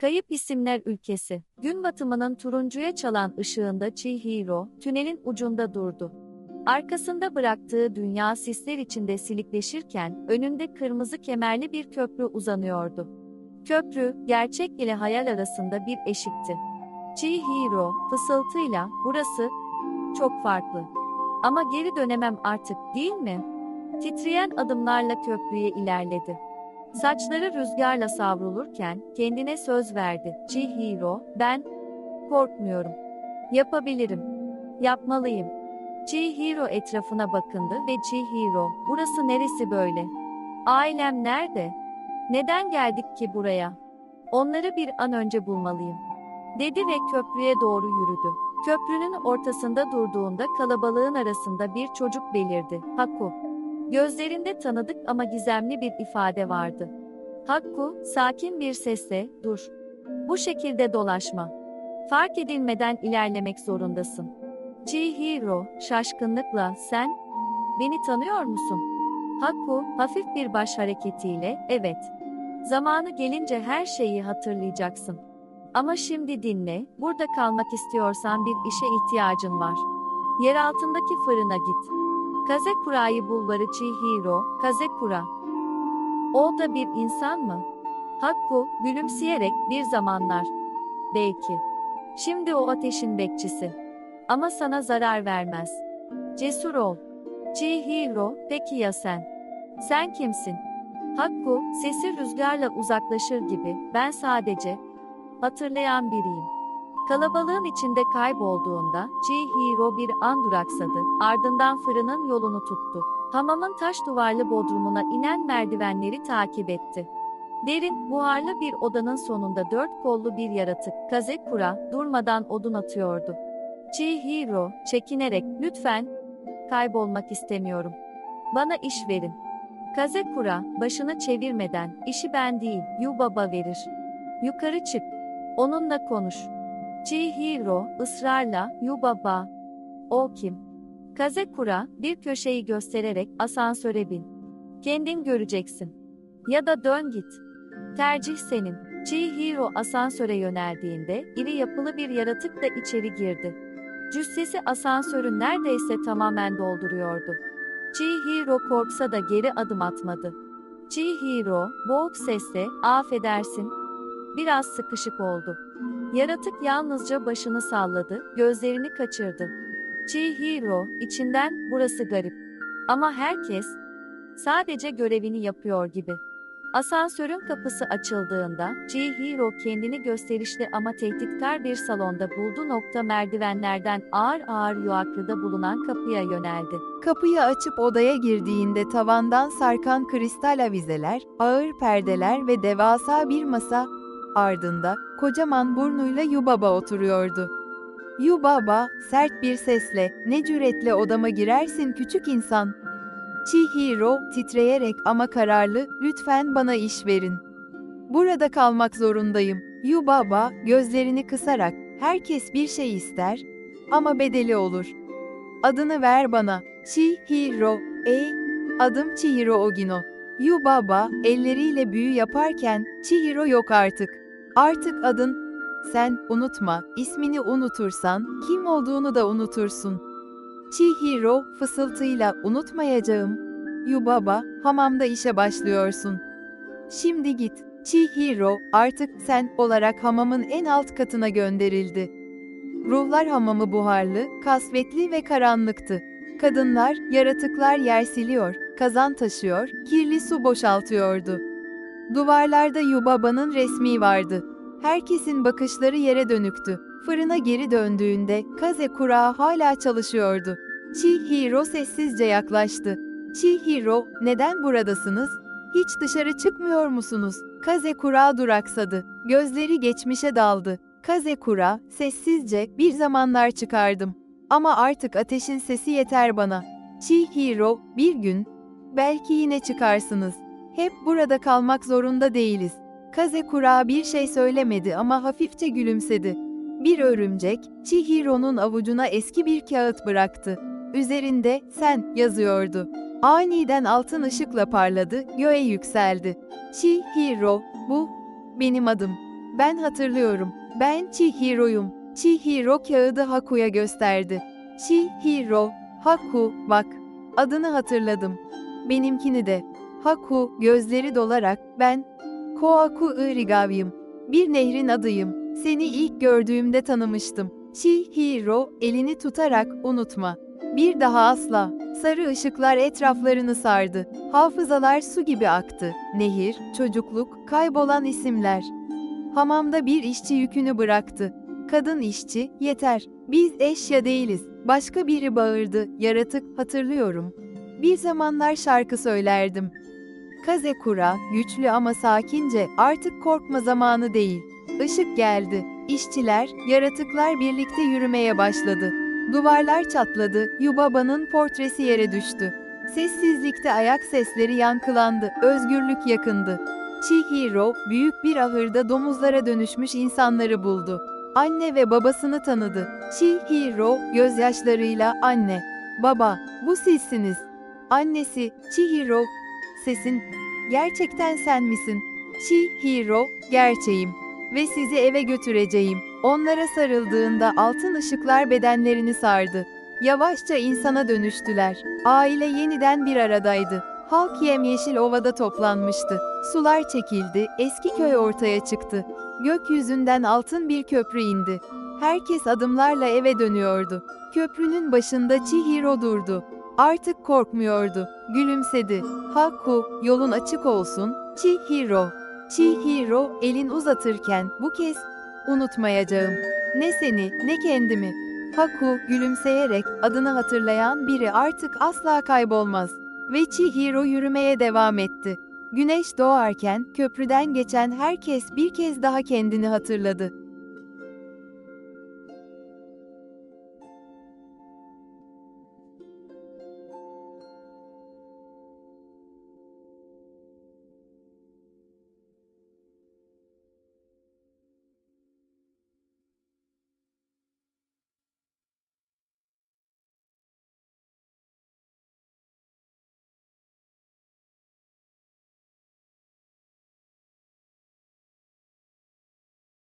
Kayıp İsimler Ülkesi. Gün batımının turuncuya çalan ışığında Chihiro, tünelin ucunda durdu. Arkasında bıraktığı dünya sisler içinde silikleşirken, önünde kırmızı kemerli bir köprü uzanıyordu. Köprü, gerçek ile hayal arasında bir eşikti. Chihiro, fısıltıyla, burası çok farklı. Ama geri dönemem artık, değil mi? Titreyen adımlarla köprüye ilerledi. Saçları rüzgarla savrulurken kendine söz verdi. Chihiro, ben korkmuyorum. Yapabilirim. Yapmalıyım. Chihiro etrafına bakındı ve Chihiro, burası neresi böyle? Ailem nerede? Neden geldik ki buraya? Onları bir an önce bulmalıyım. Dedi ve köprüye doğru yürüdü. Köprünün ortasında durduğunda kalabalığın arasında bir çocuk belirdi. Haku. Gözlerinde tanıdık ama gizemli bir ifade vardı. Hakku, sakin bir sesle, dur. Bu şekilde dolaşma. Fark edilmeden ilerlemek zorundasın. Chihiro, şaşkınlıkla, sen, beni tanıyor musun? Hakku, hafif bir baş hareketiyle, evet. Zamanı gelince her şeyi hatırlayacaksın. Ama şimdi dinle, burada kalmak istiyorsan bir işe ihtiyacın var. Yer altındaki fırına git. Kazekura'yı bulvarı Chihiro, Kazekura. O da bir insan mı? Hakku, gülümseyerek, bir zamanlar. Belki. Şimdi o ateşin bekçisi. Ama sana zarar vermez. Cesur ol. Chihiro, peki ya sen? Sen kimsin? Hakku, sesi rüzgarla uzaklaşır gibi, ben sadece, hatırlayan biriyim. Kalabalığın içinde kaybolduğunda, Chihiro bir an duraksadı, ardından fırının yolunu tuttu. Hamamın taş duvarlı bodrumuna inen merdivenleri takip etti. Derin, buharlı bir odanın sonunda dört kollu bir yaratık, Kazekura, durmadan odun atıyordu. Chihiro, çekinerek, lütfen, kaybolmak istemiyorum. Bana iş verin. Kazekura, başını çevirmeden, işi ben değil, Yubaba verir. Yukarı çık. Onunla konuş. Chihiro, ısrarla, Yubaba. O kim? Kazekura, bir köşeyi göstererek, asansöre bin. Kendin göreceksin. Ya da dön git. Tercih senin. Chihiro asansöre yöneldiğinde, iri yapılı bir yaratık da içeri girdi. Cüssesi asansörü neredeyse tamamen dolduruyordu. Chihiro korksa da geri adım atmadı. Chihiro, boğuk sesle, affedersin. Biraz sıkışık oldu. Yaratık yalnızca başını salladı, gözlerini kaçırdı. Chihiro, içinden, burası garip. Ama herkes, sadece görevini yapıyor gibi. Asansörün kapısı açıldığında, Chihiro kendini gösterişli ama tehditkar bir salonda buldu nokta merdivenlerden ağır ağır yuaklıda bulunan kapıya yöneldi. Kapıyı açıp odaya girdiğinde tavandan sarkan kristal avizeler, ağır perdeler ve devasa bir masa, ardında kocaman burnuyla Yubaba oturuyordu. Yubaba, sert bir sesle, ne cüretle odama girersin küçük insan. Chihiro, titreyerek ama kararlı, lütfen bana iş verin. Burada kalmak zorundayım. Yubaba, gözlerini kısarak, herkes bir şey ister, ama bedeli olur. Adını ver bana. Chihiro, ey, adım Chihiro Ogino. Yubaba, elleriyle büyü yaparken, Chihiro yok artık. Artık adın, sen, unutma, ismini unutursan, kim olduğunu da unutursun. Chihiro, fısıltıyla, unutmayacağım. Yubaba, hamamda işe başlıyorsun. Şimdi git. Chihiro, artık sen olarak hamamın en alt katına gönderildi. Ruhlar hamamı buharlı, kasvetli ve karanlıktı. Kadınlar, yaratıklar yer siliyor, kazan taşıyor, kirli su boşaltıyordu. Duvarlarda Yubaba'nın resmi vardı. Herkesin bakışları yere dönüktü. Fırına geri döndüğünde Kaze kurağı hala çalışıyordu. Chihiro sessizce yaklaştı. Chihiro, neden buradasınız? Hiç dışarı çıkmıyor musunuz? Kaze kurağı duraksadı. Gözleri geçmişe daldı. Kaze kura, sessizce, bir zamanlar çıkardım. Ama artık ateşin sesi yeter bana. Chihiro, bir gün, belki yine çıkarsınız. Hep burada kalmak zorunda değiliz. Kaze kura bir şey söylemedi ama hafifçe gülümsedi. Bir örümcek, Chihiro'nun avucuna eski bir kağıt bıraktı. Üzerinde sen yazıyordu. Aniden altın ışıkla parladı, göğe yükseldi. Chihiro, bu benim adım. Ben hatırlıyorum. Ben Chihiro'yum. Chihiro kağıdı Haku'ya gösterdi. Chihiro, Haku, bak. Adını hatırladım. Benimkini de. Haku, gözleri dolarak, ben Koaku Irigavi'yim. Bir nehrin adıyım. Seni ilk gördüğümde tanımıştım. Chihiro, elini tutarak, unutma. Bir daha asla. Sarı ışıklar etraflarını sardı. Hafızalar su gibi aktı. Nehir, çocukluk, kaybolan isimler. Hamamda bir işçi yükünü bıraktı. Kadın işçi, yeter. Biz eşya değiliz. Başka biri bağırdı. Yaratık, hatırlıyorum. Bir zamanlar şarkı söylerdim. Kazekura, güçlü ama sakince, artık korkma zamanı değil. Işık geldi. İşçiler, yaratıklar birlikte yürümeye başladı. Duvarlar çatladı, Yubaba'nın portresi yere düştü. Sessizlikte ayak sesleri yankılandı, özgürlük yakındı. Chihiro, büyük bir ahırda domuzlara dönüşmüş insanları buldu. Anne ve babasını tanıdı. Chihiro, gözyaşlarıyla anne, baba, bu sizsiniz. Annesi, Chihiro, sesin, gerçekten sen misin? Chihiro, gerçeğim ve sizi eve götüreceğim. Onlara sarıldığında altın ışıklar bedenlerini sardı. Yavaşça insana dönüştüler. Aile yeniden bir aradaydı. Halk yemyeşil ovada toplanmıştı. Sular çekildi, eski köy ortaya çıktı. Gökyüzünden altın bir köprü indi. Herkes adımlarla eve dönüyordu. Köprünün başında Chihiro durdu. Artık korkmuyordu. Gülümsedi. Haku, yolun açık olsun. Chihiro. Chihiro elin uzatırken bu kez unutmayacağım. Ne seni, ne kendimi. Haku gülümseyerek adını hatırlayan biri artık asla kaybolmaz. Ve Chihiro yürümeye devam etti. Güneş doğarken köprüden geçen herkes bir kez daha kendini hatırladı.